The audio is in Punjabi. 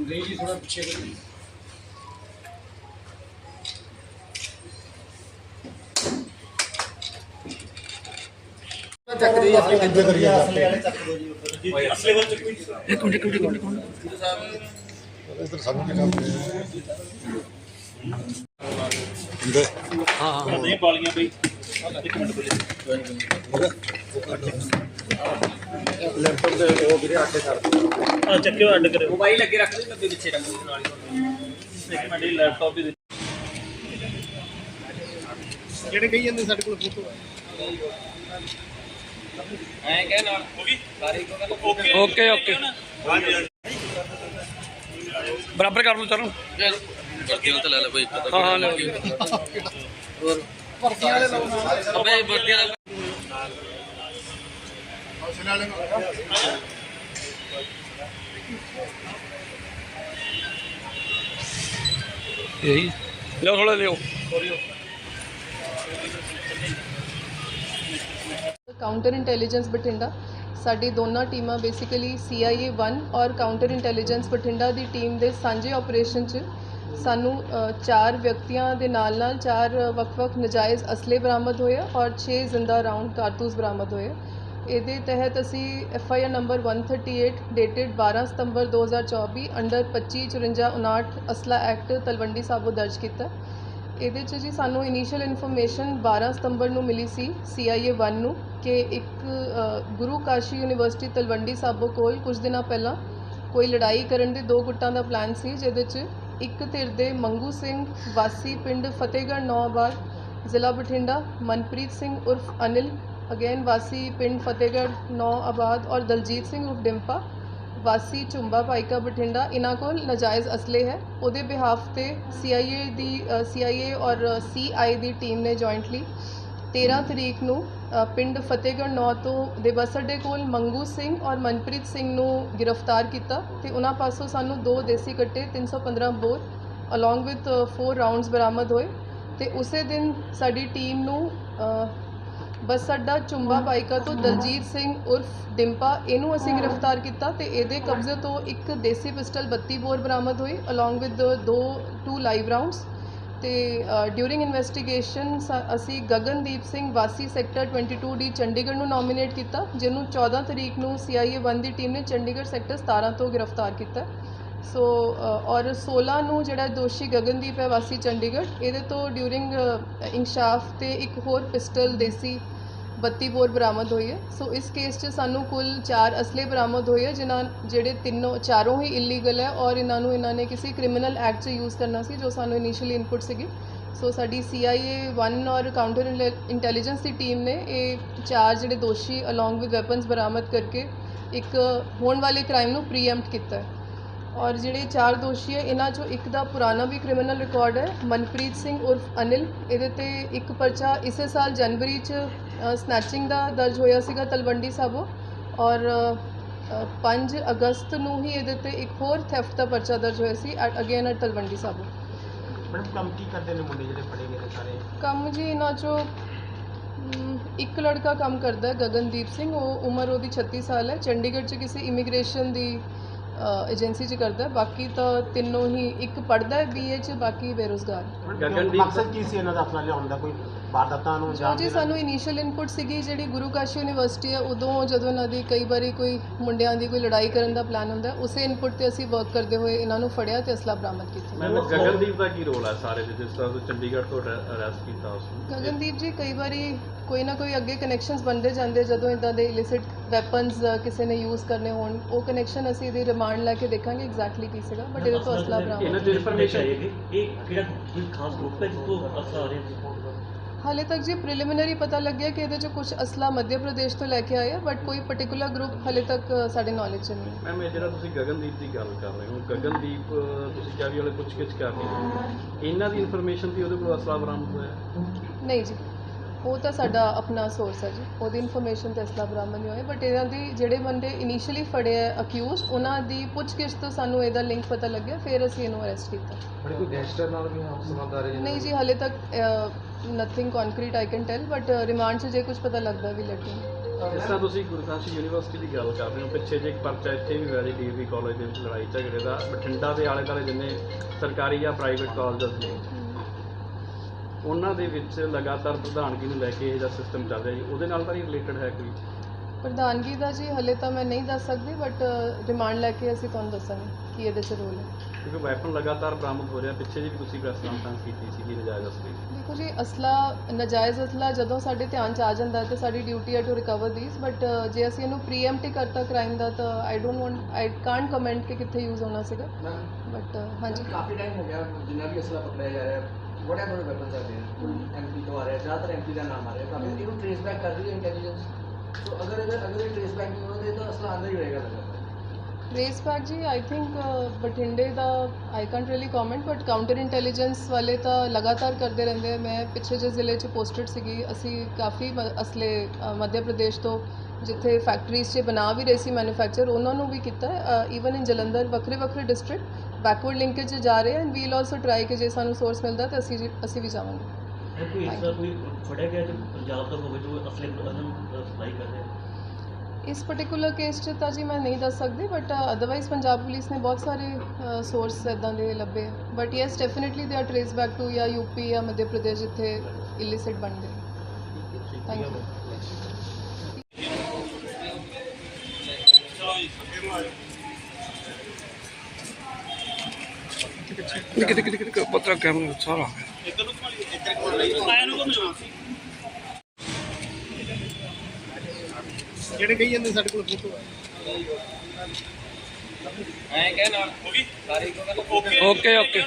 ਗਈ ਜੀ ਥੋੜਾ ਪਿੱਛੇ ਕਰੀ ਚੱਕ ਦੇ ਆਪਣੀ ਕਿੱਥੇ ਕਰੀਏ ਇਧਰ ਸਾਨੂੰ ਕੀ ਕੰਮ ਨਹੀਂ। ਪਾਲੀਆਂ ਬਈ ਇੱਕ ਮਿੰਟ ਬਈ। ਲੈਪਟਾਪ ਦੇ ਉਹ ਵੀਰੇ ਆਟੇ ਕਰ ਆ ਚੱਕਿਓ ਅੱਡ ਕਰਿਓ। ਮੋਬਾਈਲ ਅੱਗੇ ਰੱਖ ਲਈ ਲੱਗੇ ਪਿੱਛੇ ਰੱਖ ਲਈ ਨਾਲ ਹੀ ਇੱਕ ਮਿੰਟ ਇਹ ਲੈਪਟਾਪ ਵੀ ਦੇ- ਜਿਹੜੇ ਕਹੀ ਜਾਂਦੇ ਸਾਡੇ ਕੋਲ ਫੋਟੋ ਐਂ ਕਹਿ ਨਾਲ। ਹੋ ਗਈ ਸਾਰੇ ਇੱਕੋ ਗੱਲ ਓਕੇ ਓਕੇ, ਓਕੇ। ਹਾਂਜੀ ਬਰਾਬਰ ਕਰ ਲਓ ਚਲੋ। ਵਰਦੀਆਂ ਤਾਂ ਲੈ ਲੈ ਬਈ ਹਾਂ ਹਾਂ ਲੈ ਹੋਰ? ਭਰਤੀਆਂ ਵਾਲੇ ਲਾਉ ਨਾਲ। ਅਬੇ ਵਰਦੀਆਂ ਦਾ ਹੌਸਲੇ ਵਾਲੇ ਨਾਲ ਇਹੀ ਲਿਓ ਥੋੜਾ ਲਿਓ ਕਾਊਂਟਰ ਇੰਟੈਲੀਜੈਂਸ ਬਠਿੰਡਾ ਸਾਡੀ ਦੋਨਾਂ ਟੀਮਾਂ ਬੇਸਿਕਲੀ CIA 1 ਔਰ ਕਾਊਂਟਰ ਇੰਟੈਲੀਜੈਂਸ ਬਠਿੰਡਾ ਦੀ ਟੀਮ ਦੇ ਸਾਂਝੇ ਆਪਰੇਸ਼ਨ 'ਚ ਸਾਨੂੰ ਚਾਰ ਵਿਅਕਤੀਆਂ ਦੇ ਨਾਲ ਨਾਲ ਚਾਰ ਵੱਖ-ਵੱਖ ਨਜਾਇਜ਼ ਅਸਲੇ ਬਰਾਮਦ ਹੋਏ ਔਰ 6 ਜ਼ਿੰਦਾ ਰਾਉਂਡ ਕਾਰਤੂਸ ਬਰਾਮਦ ਹੋਏ ਇਹਦੇ ਤਹਿਤ ਅਸੀਂ F I R number 138 dated 12 September 2024 under 2554 ਅਸਲਾ ਐਕਟ ਤਲਵੰਡੀ ਸਾਬੋ ਦਰਜ ਕੀਤਾ। ਇਹਦੇ 'ਚ ਜੀ ਸਾਨੂੰ ਇਨੀਸ਼ੀਅਲ ਇਨਫੋਰਮੇਸ਼ਨ 12 ਸਤੰਬਰ ਨੂੰ ਮਿਲੀ ਸੀ CIA 1 ਨੂੰ ਕਿ ਇੱਕ ਗੁਰੂ ਕਾਸ਼ੀ ਯੂਨੀਵਰਸਿਟੀ ਤਲਵੰਡੀ ਸਾਬੋ ਕੋਲ ਕੁਝ ਦਿਨਾਂ ਪਹਿਲਾਂ ਕੋਈ ਲੜਾਈ ਕਰਨ ਦੇ ਦੋ ਗੁੱਟਾਂ ਦਾ ਪਲਾਨ ਸੀ, ਜਿਹਦੇ 'ਚ ਇੱਕ ਧਿਰ ਦੇ ਮੰਗੂ ਸਿੰਘ ਵਾਸੀ ਪਿੰਡ ਫਤਿਹਗੜ੍ਹ ਨੌਆਬਾਦ, ਜ਼ਿਲ੍ਹਾ ਬਠਿੰਡਾ, ਮਨਪ੍ਰੀਤ ਸਿੰਘ ਉਰਫ ਅਨਿਲ, ਅਗੇਨ ਵਾਸੀ ਪਿੰਡ ਫਤਿਹਗੜ੍ਹ ਨੌ ਆਬਾਦ ਔਰ ਦਲਜੀਤ ਸਿੰਘ ਉਰਫ ਡਿੰਪਾ, ਵਾਸੀ ਝੁੰਬਾ ਭਾਈਕਾ ਬਠਿੰਡਾ ਇਹਨਾਂ ਕੋਲ ਨਜਾਇਜ਼ ਅਸਲੇ ਹੈ। ਉਹਦੇ ਬਿਹਾਫ ਤੇ CIA ਦੀ CIA ਔਰ CI ਦੀ ਟੀਮ ਨੇ ਜੁਆਇੰਟਲੀ 13 ਤਰੀਕ ਨੂੰ ਪਿੰਡ ਫਤਿਹਗੜ੍ਹ ਨੌ ਤੋਂ ਦੇ ਬੱਸ ਅੱਡੇ ਕੋਲ ਮੰਗੂ ਸਿੰਘ ਔਰ ਮਨਪ੍ਰੀਤ ਸਿੰਘ ਨੂੰ ਗ੍ਰਿਫਤਾਰ ਕੀਤਾ ਤੇ ਉਹਨਾਂ ਪਾਸੋਂ ਸਾਨੂੰ ਦੋ ਦੇਸੀ ਕੱਟੇ 315 ਬੋਰ ਅਲੋਂਗ ਵਿਦ 4 ਰਾਉਂਡਸ ਬਰਾਮਦ ਹੋਏ ਤੇ ਉਸੇ ਦਿਨ ਸਾਡੀ ਟੀਮ ਨੂੰ ਬੱਸ ਅੱਡਾ ਚੁੰਬਾ ਬਾਈਕਾ ਤੋਂ ਦਲਜੀਤ ਸਿੰਘ ਉਰਫ ਡਿੰਪਾ ਇਹਨੂੰ ਅਸੀਂ ਗ੍ਰਿਫਤਾਰ ਕੀਤਾ ਤੇ ਇਹਦੇ ਕਬਜ਼ੇ ਤੋਂ ਇੱਕ ਦੇਸੀ ਪਿਸਟਲ 32 ਬੋਰ ਬਰਾਮਦ ਹੋਈ ਅਲੋਂਗ ਵਿਦ ਦੋ ਟੂ ਲਾਈਵ ਰਾਉਂਡਸ ਤੇ ਡਿਊਰਿੰਗ ਇਨਵੈਸਟੀਗੇਸ਼ਨ ਅਸੀਂ ਗਗਨਦੀਪ ਸਿੰਘ ਵਾਸੀ ਸੈਕਟਰ 22 ਡੀ ਚੰਡੀਗੜ੍ਹ ਨੂੰ ਨੋਮੀਨੇਟ ਕੀਤਾ, ਜਿਹਨੂੰ 14 ਤਰੀਕ ਨੂੰ CIA 1 ਦੀ ਟੀਮ ਨੇ ਚੰਡੀਗੜ੍ਹ ਸੈਕਟਰ 17 ਤੋਂ ਗ੍ਰਿਫਤਾਰ ਕੀਤਾ। ਸੋ ਔਰ 16 ਨੂੰ ਜਿਹੜਾ ਦੋਸ਼ੀ ਗਗਨਦੀਪ ਹੈ ਵਾਸੀ ਚੰਡੀਗੜ੍ਹ, ਇਹਦੇ ਤੋਂ ਡਿਊਰਿੰਗ ਇਨਸ਼ਾਫ ਤੇ ਇੱਕ ਹੋਰ ਪਿਸਟਲ ਦੇਸੀ 32 ਬੋਰ ਬਰਾਮਦ ਹੋਈ ਹੈ। ਸੋ ਇਸ ਕੇਸ 'ਚ ਸਾਨੂੰ ਕੁੱਲ 4 ਅਸਲੇ ਬਰਾਮਦ ਹੋਏ ਹੈ ਜਿਨ੍ਹਾਂ ਜਿਹੜੇ ਤਿੰਨੋਂ ਚਾਰੋਂ ਹੀ ਇਲੀਗਲ ਹੈ ਔਰ ਇਹਨਾਂ ਨੂੰ ਇਹਨਾਂ ਨੇ ਕਿਸੇ ਕ੍ਰਿਮੀਨਲ ਐਕਟ 'ਚ ਯੂਜ਼ ਕਰਨਾ ਸੀ, ਜੋ ਸਾਨੂੰ ਇਨੀਸ਼ੀਅਲੀ ਇਨਪੁਟ ਸੀਗੀ। ਸੋ ਸਾਡੀ CIA 1 ਔਰ ਕਾਊਂਟਰ ਇੰਟੈਲੀਜੈਂਸ ਦੀ ਟੀਮ ਨੇ ਇਹ ਚਾਰ ਜਿਹੜੇ ਦੋਸ਼ੀ ਅਲੋਂਗ ਵਿਦ ਵੈਪਨਸ ਬਰਾਮਦ ਕਰਕੇ ਇੱਕ ਹੋਣ ਵਾਲੇ ਕ੍ਰਾਈਮ ਨੂੰ ਪ੍ਰੀਐਮਪਟ ਕੀਤਾ ਹੈ। ਔਰ ਜਿਹੜੇ ਚਾਰ ਦੋਸ਼ੀ ਹੈ, ਇਹਨਾਂ ਚੋਂ ਇੱਕ ਦਾ ਪੁਰਾਣਾ ਵੀ ਕ੍ਰਿਮੀਨਲ ਰਿਕਾਰਡ ਹੈ, ਮਨਪ੍ਰੀਤ ਸਿੰਘ ਉਰਫ ਅਨਿਲ। ਇਹਦੇ ਤੇ ਇੱਕ ਪਰਚਾ ਇਸੇ ਸਾਲ ਜਨਵਰੀ ਚ ਸਨੈਚਿੰਗ ਦਾ ਦਰਜ ਹੋਇਆ ਸੀਗਾ ਤਲਵੰਡੀ ਸਾਬੋ ਔਰ ਅ, 5 ਅਗਸਤ ਨੂੰ ਹੀ ਇਹਦੇ ਤੇ ਇੱਕ ਹੋਰ ਥੈਫਟ ਦਾ ਪਰਚਾ ਦਰਜ ਹੋਇਆ ਸੀ again at Talwandi Sabo. Madam ਕੰਮ ਕੀ ਕਰਦੇ ਨੇ ਮੁੰਡੇ ਜਿਹੜੇ ਫੜੇ ਗਏ ਨੇ ਸਾਰੇ? ਕੰਮ ਜੀ ਇਹਨਾਂ ਚੋਂ ਇੱਕ ਲੜਕਾ ਕੰਮ ਕਰਦਾ ਹੈ ਗਗਨਦੀਪ ਸਿੰਘ ਉਹ ਉਮਰ ਉਹਦੀ 36 ਸਾਲ ਹੈ ਚੰਡੀਗੜ੍ਹ 'ਚ ਕਿਸੇ ਇਮੀਗ੍ਰੇਸ਼ਨ ਦੀ ਏਜੰਸੀ 'ਚ ਕਰਦਾ ਬਾਕੀ ਤਾਂ ਤਿੰਨੋਂ ਹੀ ਇੱਕ ਪੜਦਾ ਹੈ ਬੀਏ 'ਚ ਬਾਕੀ ਬੇਰੁਜ਼ਗਾਰ। ਗਗਨਦੀਪ ਮਕਸਦ ਕੀ ਸੀ ਇਹਨਾਂ ਦਾ ਅਸਲਾ ਲਿਆਉਣ ਦਾ ਕੋਈ ਵਾਰਦਾਤਾਂ ਨੂੰ ਜੋ ਸਾਨੂੰ ਇਨੀਸ਼ੀਅਲ ਇਨਪੁਟ ਸੀਗੀ ਜਿਹੜੀ ਗੁਰੂ ਕਾਸ਼ੀ ਯੂਨੀਵਰਸਿਟੀ ਹੈ ਉਦੋਂ ਜਦੋਂ ਇਹਨਾਂ ਦੀ ਕਈ ਵਾਰੀ ਕੋਈ ਮੁੰਡਿਆਂ ਦੀ ਕੋਈ ਲੜਾਈ ਕਰਨ ਦਾ ਪਲਾਨ ਹੁੰਦਾ ਉਸੇ ਇਨਪੁਟ ਤੇ ਅਸੀਂ ਵਰਕ ਕਰਦੇ ਹੋਏ ਇਹਨਾਂ ਨੂੰ ਫੜਿਆ ਤੇ ਅਸਲਾ ਬਰਾਮਦ ਕੀਤਾ। ਗਗਨਦੀਪ ਦਾ ਕੀ ਰੋਲ ਹੈ ਸਾਰੇ ਦੇ ਜਿਸ ਤਰ੍ਹਾਂ ਚੰਡੀਗੜ੍ਹ ਤੋਂ ਅਰੈਸਟ ਕੀਤਾ ਉਸ ਨੂੰ। ਗਗਨਦੀਪ ਜੀ ਕਈ ਵਾਰੀ ਕੋਈ ਨਾ ਕੋਈ ਅੱਗੇ ਕਨੈਕਸ਼ਨਸ ਬਣਦੇ ਜਾਂਦੇ ਜਦੋਂ ਇਦਾਂ ਦੇ ਇਲਿਸਿਟ ਵੈਪਨਸ ਕਿਸੇ ਨੇ ਯੂਜ਼ ਕਰਨੇ ਹੋਣ ਉਹ ਕਨੈਕਸ਼ਨ ਅਸੀਂ ਇਹਦੀ ਰਿਮਾਂਡ ਲੈ ਕੇ ਦੇਖਾਂਗੇ ਐਗਜ਼ੈਕਟਲੀ ਕੀ ਸੀਗਾ ਬਟ ਇਹਦੇ ਤੋਂ ਅਸਲਾ ਇਹਨਾਂ ਬਰਾਮਦ ਦੀ ਇਨਫੋਰਮੇਸ਼ਨ ਇਹ ਕਿਹੜਾ ਕੋਈ ਖਾਸ ਗਰੁੱਪ ਹੈ ਜਿੱਥੋਂ ਅਸਲਾ ਆ ਰਿਹਾ ਹਾਲੇ ਤੱਕ ਜੀ ਪ੍ਰੀਲਿਮਿਨਰੀ ਪਤਾ ਲੱਗਿਆ ਕਿ ਇਹਦੇ ਚ ਕੁਝ ਅਸਲਾ ਮੱਧ ਪ੍ਰਦੇਸ਼ ਤੋਂ ਲੈ ਕੇ ਆਏ ਆ ਬਟ ਕੋਈ ਪਾਰਟਿਕੂਲਰ ਗਰੁੱਪ ਹਾਲੇ ਤੱਕ ਸਾਡੇ ਨੌਲੇਜ 'ਚ ਨਹੀਂ ਮੈਮ ਇਹ ਜਿਹੜਾ ਤੁਸੀਂ ਗਗਨਦੀਪ ਦੀ ਗੱਲ ਕਰ ਰਹੇ ਹੋ ਗਗਨਦੀਪ ਤੁਸੀਂ ਕਿਹਾ ਵੀ ਉਹਨੇ ਪੁੱਛਗਿੱਛ ਕਰਨੀ ਇਹਨਾਂ ਦੀ ਇਨਫੋਰਮੇਸ਼ਨ ਤੇ ਉਹਦੇ ਕੋਲ ਅਸਲਾ ਬਰਾਮਦ ਹੋਇਆ? ਨਹੀਂ ਜੀ। ਉਹ ਤਾਂ ਸਾਡਾ ਆਪਣਾ ਸੋਰਸ ਹੈ ਜੀ। ਉਹਦੀ ਇਨਫੋਰਮੇਸ਼ਨ ਤੇ ਅਸਲਾ ਬਰਾਮਦ ਨਹੀਂ ਹੋਇਆ ਬਟ ਇਹਨਾਂ ਦੀ ਜਿਹੜੇ ਬੰਦੇ ਇਨੀਸ਼ੀਅਲੀ ਫੜੇ ਆ ਅਕਿਊਜ਼ ਉਹਨਾਂ ਦੀ ਪੁੱਛਗਿੱਛ ਤੋਂ ਸਾਨੂੰ ਇਹਦਾ ਲਿੰਕ ਪਤਾ ਲੱਗਿਆ ਫਿਰ ਅਸੀਂ ਇਹਨੂੰ ਅਰੈਸਟ ਕੀਤਾ। ਬੜੇ ਕੋਈ ਗੈਂਗਸਟਰ ਨਾਲ ਵੀ ਆਪ ਸੰਬੰਧ ਆ ਰਹੇ ਨਹੀਂ ਜੀ ਹਾਲੇ ਤੱਕ nothing concrete I can tell but remand 'ਚ ਜੇ ਕੁਝ ਪਤਾ ਲੱਗਦਾ ਵੀ ਯੂ ਇਸ ਤਰ੍ਹਾਂ ਤੁਸੀਂ ਗੁਰੂ ਗ੍ਰੰਥ ਸਾਹਿਬ ਯੂਨੀਵਰਸਿਟੀ ਦੀ ਗੱਲ ਕਰ ਰਹੇ ਹੋ ਪਿੱਛੇ ਜੇ ਇੱਕ ਪਰਚਾ ਇੱਥੇ ਵੀ ਹੋਇਆ ਜੀ ਡੀਏਵੀ ਕਾਲਜ ਦੇ ਵਿੱਚ ਲੜਾਈ ਝਗੜੇ ਦਾ ਬਠਿੰਡਾ ਦੇ ਆਲੇ ਦੁਆਲੇ ਜਿੰਨੇ ਸਰਕਾਰੀ ਜਾਂ ਪ੍ਰਾਈਵੇਟ ਕਾਲਜਸ ਨੇ ਉਹਨਾਂ ਦੇ ਵਿੱਚ ਲਗਾਤਾਰ ਪ੍ਰਧਾਨਗੀ ਨੂੰ ਲੈ ਕੇ ਇਹ ਜਿਹਾ ਸਿਸਟਮ ਚੱਲ ਰਿਹਾ ਜੀ। ਉਹਦੇ ਨਾਲ ਤਾਂ ਨਹੀਂ ਰਿਲੇਟਡ ਹੈ ਕੋਈ। ਪ੍ਰਧਾਨਗੀ ਦਾ ਜੀ ਹਲੇ ਤਾਂ ਮੈਂ ਨਹੀਂ ਦੱਸ ਸਕਦੀ ਬਟ ਰਿਮਾਂਡ ਲੈ ਕੇ ਅਸੀਂ ਤੁਹਾਨੂੰ ਦੱਸਾਂਗੇ ਕੀ ਇਹਦੇ 'ਚ ਰੋਲ ਹੈ। ਕਿਉਂਕਿ ਵੈਪਨ ਲਗਾਤਾਰ ਬਰਾਮਦ ਹੋ ਰਿਹਾ ਪਿੱਛੇ ਜੀ ਵੀ ਤੁਸੀਂ ਪ੍ਰੈਸ ਕਾਨਫਰੰਸ ਕੀਤੀ ਸੀਗੀ ਨਜਾਇਜ਼ ਅਸਲੀ। ਦੇਖੋ ਜੀ ਅਸਲਾ ਨਜਾਇਜ਼ ਅਸਲਾ ਜਦੋਂ ਸਾਡੇ ਧਿਆਨ 'ਚ ਆ ਜਾਂਦਾ ਹੈ ਤਾਂ ਸਾਡੀ ਡਿਊਟੀ ਹੈ ਟੂ ਰਿਕਵਰ ਥੀਸ ਬਟ ਜੇ ਅਸੀਂ ਇਹਨੂੰ ਪ੍ਰੀਐਮਪਟ ਕਰਤਾ ਕ੍ਰਾਈਮ ਦਾ ਤਾਂ I don't want I can't comment ਕਿ ਕਿੱਥੇ ਯੂਜ਼ ਹੋਣਾ ਸੀਗਾ। ਬਟ ਹਾਂਜੀ। ਕਾਫੀ ਟਾਈਮ ਹੋ ਗਿਆ ਜਿੰਨਾ ਵੀ ਅਸਲਾ ਪਕੜਿਆ ਜਾ ਰਿਹਾ। Whatever weapons are there MP ਤੋਂ ਆ ਰਿਹਾ ਜ਼ਿਆਦਾਤਰ ਐਮਪੀ ਦਾ ਨਾਮ ਆ ਰਿਹਾ। ਕਾਫੀ ਇਹਨੂੰ ਟ੍ਰੇਸ ਬੈਕ ਕਰ ਰਹੀ ਹੈ ਇੰਟੈਲੀਜੈਂਸ ਸੋ ਅਗਰ ਅਗਰ ਅਗਰ ਇਹ ਟ੍ਰੇਸ ਬੈਕ ਨਹੀਂ ਹੋਣਾ ਤਾਂ ਅਸਲਾ ਅੰਦਰ ਹੀ ਰਹੇਗਾ ਲੱਗਦਾ ਰੇਸ ਬੈਕ ਜੀ ਆਈ ਥਿੰਕ ਬਠਿੰਡੇ ਦਾ I can't really comment but counter intelligence ਵਾਲੇ ਤਾਂ ਲਗਾਤਾਰ ਕਰਦੇ ਰਹਿੰਦੇ ਮੈਂ ਪਿੱਛੇ ਜੇ ਜ਼ਿਲ੍ਹੇ 'ਚ ਪੋਸਟਡ ਸੀਗੀ। ਅਸੀਂ ਕਾਫੀ ਅਸਲੇ ਮੱਧ ਪ੍ਰਦੇਸ਼ ਤੋਂ ਜਿੱਥੇ ਫੈਕਟਰੀਜ਼ 'ਚ ਬਣਾ ਵੀ ਰਹੇ ਸੀ ਮੈਨੂਫੈਕਚਰ ਉਹਨਾਂ ਨੂੰ ਵੀ ਕੀਤਾ ਈਵਨ ਇਨ ਜਲੰਧਰ ਵੱਖਰੇ ਵੱਖਰੇ ਡਿਸਟ੍ਰਿਕਟ ਬੈਕਵਰਡ ਲਿੰਕੇਜ 'ਚ ਜਾ ਰਹੇ ਹਨ ਵੀਲ ਆਲਸੋ ਟਰਾਈ ਕਿ ਜੇ ਸਾਨੂੰ ਸੋਰਸ ਮਿਲਦਾ ਤਾਂ ਅਸੀਂ ਅਸੀਂ ਵੀ ਜਾਵਾਂਗੇ। ਕੋਈ ਇਸ ਕੋਈ ਫੜਿਆ ਗਿਆ ਜੋ ਪੰਜਾਬ ਦਾ ਹੋਵੇ ਜੋ ਅਸਲੇ ਨੂੰ ਸਪਲਾਈ ਕਰ ਰਿਹਾ? ਇਸ ਪਾਰਟਿਕੂਲਰ ਕੇਸ 'ਚ ਤਾਂ ਜੀ ਮੈਂ ਨਹੀਂ ਦੱਸ ਸਕਦੀ ਬਟ ਅਦਰਵਾਈਜ਼ ਪੰਜਾਬ ਪੁਲਿਸ ਨੇ ਬਹੁਤ ਸਾਰੇ ਸੋਰਸ ਇਦਾਂ ਦੇ ਲੱਭੇ but yes definitely they are trace back to ਜਾਂ ਯੂਪੀ ਜਾਂ ਮੱਧ ਪ੍ਰਦੇਸ਼ ਜਿੱਥੇ ਇਲਿਸਿਟ ਬਣਦੇ ਥੈਂਕ ਯੂ ਕਿਤੇ ਕਿਤੇ ਕਿਤੇ ਪਤਰਾ ਕੈਮਰਾ ਸਾਰਾ ਜਿਹੜੇ ਕਹੀ ਜਾਂਦੇ ਸਾਡੇ ਕੋਲ ਫੋਟੋ ਓਕੇ ਓਕੇ